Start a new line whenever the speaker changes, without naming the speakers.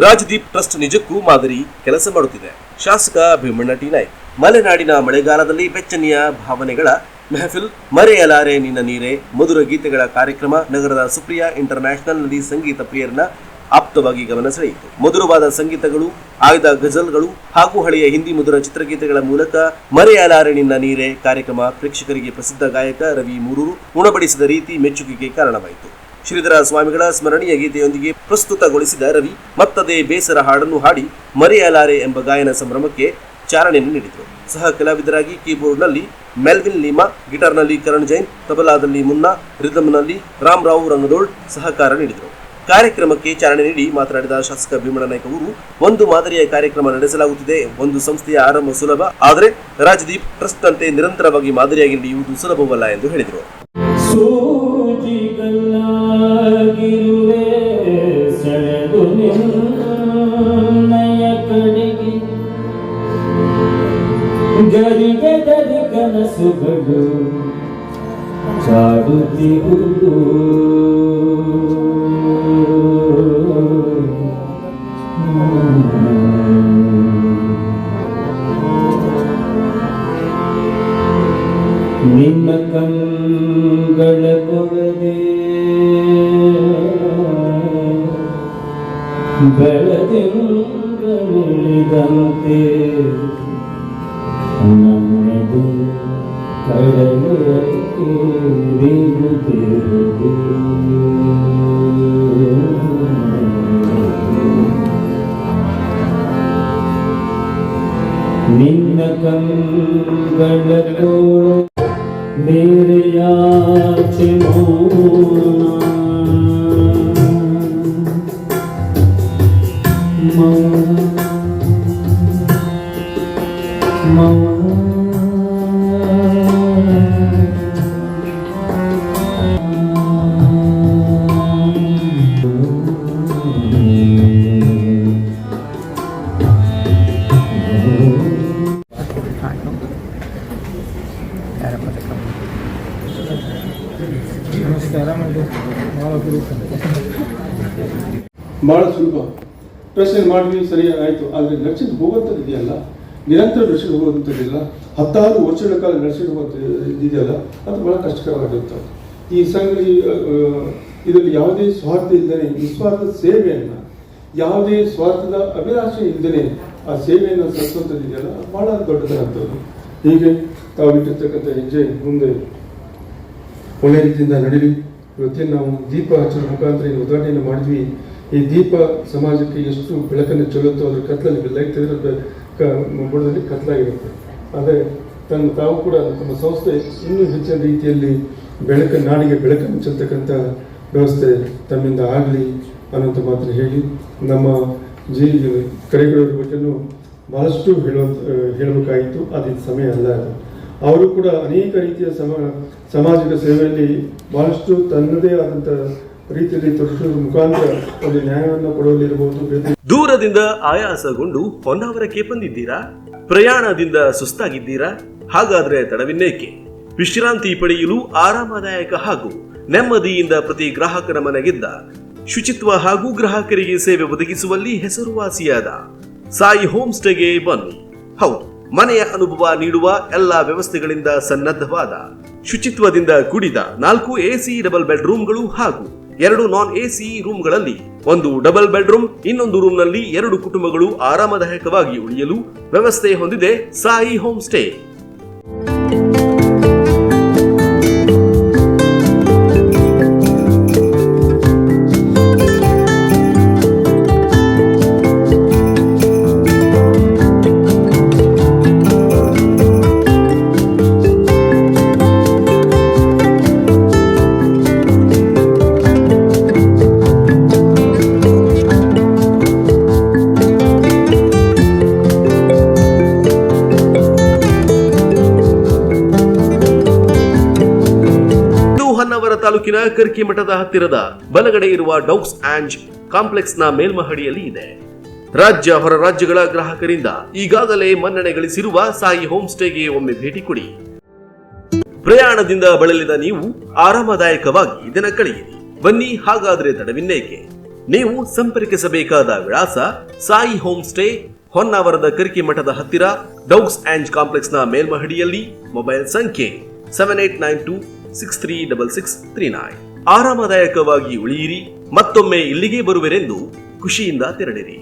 ರಾಜದೀಪ್ trust ನಿಜಕ್ಕೂ ಮಾದರಿ ಕೆಲಸ ಮಾಡುತ್ತಿದೆ. ಶಾಸಕ ಭೀಮಣ್ಣ ಟಿ ನಾಯ್ಕ್, ಮಲೆನಾಡಿನ ಮಳೆಗಾಲದಲ್ಲಿ ಬೆಚ್ಚನೆಯ ಭಾವನೆಗಳ ಮೆಹಫಿಲ್, ಮರೆಯಲಾರೆ ನಿನ್ನ ನೀರೆ, ಮಧುರ ಗೀತೆಗಳ ಕಾರ್ಯಕ್ರಮ, ನಗರದ ಸುಪ್ರಿಯಾ ಇಂಟರ್ ನ್ಯಾಷನಲ್ನಲ್ಲಿ ಸಂಗೀತ ಪ್ರಿಯರನ್ನ ಆಪ್ತವಾಗಿ ಗಮನ ಸೆಳೆಯಿತು. ಮಧುರವಾದ ಸಂಗೀತಗಳು, ಆಯ್ದ ಗಜಲ್ಗಳು ಹಾಗೂ ಹಳೆಯ ಹಿಂದಿ ಮಧುರ ಚಿತ್ರಗೀತೆಗಳ ಮೂಲಕ ಮರೆಯಲಾರೆ ನಿನ್ನ ನೀರೆ ಕಾರ್ಯಕ್ರಮ ಪ್ರೇಕ್ಷಕರಿಗೆ ಪ್ರಸಿದ್ಧ ಗಾಯಕ ರವಿ ಮೂರೂರು ಉಣಬಡಿಸಿದ ರೀತಿ ಮೆಚ್ಚುಗೆಗೆ ಕಾರಣವಾಯಿತು. ಶ್ರೀಧರ ಸ್ವಾಮಿಗಳ ಸ್ಮರಣೀಯ ಗೀತೆಯೊಂದಿಗೆ ಪ್ರಸ್ತುತಗೊಳಿಸಿದ ರವಿ, ಮತ್ತದೇ ಬೇಸರ ಹಾಡನ್ನು ಹಾಡಿ ಮರೆಯಲಾರೆ ಎಂಬ ಗಾಯನ ಸಂಭ್ರಮಕ್ಕೆ ಚಾಲನೆಯನ್ನು ನೀಡಿದರು. ಸಹ ಕಲಾವಿದರಾಗಿ ಕೀಬೋರ್ಡ್ನಲ್ಲಿ ಮೆಲ್ವಿನ್ ಲೀಮಾ, ಗಿಟಾರ್ನಲ್ಲಿ ಕರಣ್ ಜೈನ್, ತಬಲಾದಲ್ಲಿ ಮುನ್ನಾ, ರಿದಮ್ನಲ್ಲಿ ರಾಮರಾವ್ ರಂಗದೋಳ್ ಸಹಕಾರ ನೀಡಿದರು. ಕಾರ್ಯಕ್ರಮಕ್ಕೆ ಚಾಲನೆ ನೀಡಿ ಮಾತನಾಡಿದ ಶಾಸಕ ಭೀಮಣ್ಣ ನಾಯ್ಕ ಅವರು ಒಂದು ಮಾದರಿಯ ಕಾರ್ಯಕ್ರಮ ನಡೆಸಲಾಗುತ್ತಿದೆ, ಒಂದು ಸಂಸ್ಥೆಯ ಆರಂಭ ಸುಲಭ, ಆದರೆ ರಾಜದೀಪ್ ಟ್ರಸ್ಟ್ನಂತೆ ನಿರಂತರವಾಗಿ ಮಾದರಿಯಾಗಿ ನಡೆಯುವುದು ಸುಲಭವಲ್ಲ ಎಂದು ಹೇಳಿದರು.
ಕನಸುಗಳು ಚಾಡುತ್ತಿರುವುದು ನಿನ್ನ ಕಂಗಳ ಕೊರದೆ ಬೆಳದಿಂಗಳಿದಂತೆ ನನ್ನದು निन्दकं गणतो निरया
ಭಾಳ ಸುಲಭ. ಪ್ರಶ್ನೆ ಮಾಡಿದ್ವಿ ಸರಿ ಆಯಿತು. ಆದರೆ ನಡ್ಸಿದ್ದು ಹೋಗುವಂಥದ್ದು ಇದೆಯಲ್ಲ ನಿರಂತರ ನಡ್ಸಿದ್ದು ಹೋಗುವಂಥದ್ದಿಲ್ಲ ಹತ್ತಾರು ವರ್ಷಗಳ ಕಾಲ ನಡ್ಸಿದ್ದು ಹೋಗುವಂಥದ್ದು ಇದೆಯಲ್ಲ ಅದು ಬಹಳ ಕಷ್ಟಕರವಾಗಿರುತ್ತದೆ ಈ ಸಂಗತಿ ಇದರಲ್ಲಿ ಯಾವುದೇ ಸ್ವಾರ್ಥ ಇಲ್ಲದೆ ನಿಸ್ವಾರ್ಥ ಸೇವೆಯನ್ನು, ಯಾವುದೇ ಸ್ವಾರ್ಥದ ಅಭಿಲಾಷೆ ಇದ್ದರೆ ಆ ಸೇವೆಯನ್ನು ಸಲ್ಲಿಸುವಂಥದ್ದು ಇದೆಯಲ್ಲ, ಅದು ಬಹಳ ದೊಡ್ಡದಾದಂಥದ್ದು. ಹೀಗೆ ತಾವು ಇಟ್ಟಿರ್ತಕ್ಕಂಥ ಹೆಜ್ಜೆ ಮುಂದೆ ಒಳ್ಳೆ ರೀತಿಯಿಂದ ನಡೀಲಿ. ಇವತ್ತೇನು ನಾವು ದೀಪ ಹಚ್ಚೋ ಮುಖಾಂತರ ಏನು ಉದ್ಘಾಟನೆಯನ್ನು ಮಾಡಿದ್ವಿ. ಈ ದೀಪ ಸಮಾಜಕ್ಕೆ ಎಷ್ಟು ಬೆಳಕನ್ನು ಚೆಲ್ಲುತ್ತೋ, ಅದ್ರ ಕತ್ತಲಲ್ಲಿ ಬೆಲ್ಲ ತೆಗೆದ್ರೆ ಬುಡದಲ್ಲಿ ಕತ್ತಲಾಗಿರುತ್ತೆ. ಆದರೆ ತನ್ನ ತಾವು ಕೂಡ ತಮ್ಮ ಸಂಸ್ಥೆ ಇನ್ನೂ ಹೆಚ್ಚಿನ ರೀತಿಯಲ್ಲಿ ಬೆಳಕ, ನಾಡಿಗೆ ಬೆಳಕು ಚೆಲ್ತಕ್ಕಂಥ ವ್ಯವಸ್ಥೆ ತಮ್ಮಿಂದ ಆಗಲಿ ಅನ್ನೋಂಥ ಮಾತ್ರ ಹೇಳಿ ನಮ್ಮ ಜಿ ಕರೆಗಳವ್ರ ಬಗ್ಗೆನೂ ಬಹಳಷ್ಟು ಹೇಳೋ ಹೇಳಬೇಕಾಯಿತು. ಅದು ಸಮಯ ಅಲ್ಲ ಅವರು ಕೂಡ ಅನೇಕ ರೀತಿಯ ಸಮ, ಸಾಮಾಜಿಕ ಸೇವೆಯಲ್ಲಿ ಬಹಳಷ್ಟು ತನ್ನದೇ ಆದಂಥ
ದೂರದಿಂದ ಆಯಾಸಗೊಂಡು ಹೊನ್ನಾವರಕ್ಕೆ ಬಂದಿದ್ದೀರಾ? ಪ್ರಯಾಣದಿಂದ ಸುಸ್ತಾಗಿದ್ದೀರಾ? ಹಾಗಾದ್ರೆ ತಡವಿನ್ನೇಕೆ? ವಿಶ್ರಾಂತಿ ಪಡೆಯಲು ಆರಾಮದಾಯಕ ಹಾಗೂ ನೆಮ್ಮದಿಯಿಂದ ಪ್ರತಿ ಗ್ರಾಹಕರ ಮನೆಗಿದ್ದ ಶುಚಿತ್ವ ಹಾಗೂ ಗ್ರಾಹಕರಿಗೆ ಸೇವೆ ಒದಗಿಸುವಲ್ಲಿ ಹೆಸರುವಾಸಿಯಾದ ಸಾಯಿ ಹೋಮ್ ಸ್ಟೇಗೆ ಬನ್ನಿ. ಹೌದು, ಮನೆಯ ಅನುಭವ ನೀಡುವ ಎಲ್ಲಾ ವ್ಯವಸ್ಥೆಗಳಿಂದ ಸನ್ನದ್ಧವಾದ ಶುಚಿತ್ವದಿಂದ ಕೂಡಿದ ನಾಲ್ಕು ಎಸಿ ಡಬಲ್ ಬೆಡ್ರೂಮ್ಗಳು ಹಾಗೂ ಎರಡು ನಾನ್ ಎಸಿ ರೂಮ್ಗಳಲ್ಲಿ ಒಂದು ಡಬಲ್ ಬೆಡ್ರೂಮ್ ಇನ್ನೊಂದು ರೂಮ್ನಲ್ಲಿ ಎರಡು ಕುಟುಂಬಗಳು ಆರಾಮದಾಯಕವಾಗಿ ಉಳಿಯಲು ವ್ಯವಸ್ಥೆ ಹೊಂದಿದೆ ಸಾಯಿ ಹೋಮ್ ಸ್ಟೇ. ತಾಲೂಕಿನ ಕರ್ಕಿ ಮಠದ ಹತ್ತಿರದ ಬಲಗಡೆ ಇರುವ ಡೌಕ್ಸ್ ಕಾಂಪ್ಲೆಕ್ಸ್ ಕಾಂಪ್ಲೆಕ್ಸ್ನ ಮೇಲ್ಮಹಡಿಯಲ್ಲಿ ಇದೆ. ರಾಜ್ಯ ಹೊರ ರಾಜ್ಯಗಳ ಗ್ರಾಹಕರಿಂದ ಈಗಾಗಲೇ ಮನ್ನಣೆ ಗಳಿಸಿರುವ ಸಾಯಿ ಹೋಮ್ ಸ್ಟೇಗೆ ಒಮ್ಮೆ ಭೇಟಿ ಕೊಡಿ. ಪ್ರಯಾಣದಿಂದ ಬಳಲಿದ ನೀವು ಆರಾಮದಾಯಕವಾಗಿ ದಿನ ಕಳೆಯಿರಿ. ಬನ್ನಿ ಹಾಗಾದ್ರೆ ತಡವಿನ್ನೇಕೆ. ನೀವು ಸಂಪರ್ಕಿಸಬೇಕಾದ ವಿಳಾಸ ಸಾಯಿ ಹೋಮ್ ಸ್ಟೇ ಹೊನ್ನಾವರದ ಕರ್ಕಿ ಮಠದ ಹತ್ತಿರ ಡೌಗ್ಸ್ ಆಂಡ್ ಕಾಂಪ್ಲೆಕ್ಸ್ನ ಮೇಲ್ಮಹಡಿಯಲ್ಲಿ ಮೊಬೈಲ್ ಸಂಖ್ಯೆ seven eight nine two six three double six three nine. ಆರಾಮದಾಯಕವಾಗಿ ಉಳಿಯಿರಿ. ಮತ್ತೊಮ್ಮೆ ಇಲ್ಲಿಗೆ ಬರುವೆರೆಂದು ಖುಷಿಯಿಂದ ತೆರಳಿರಿ.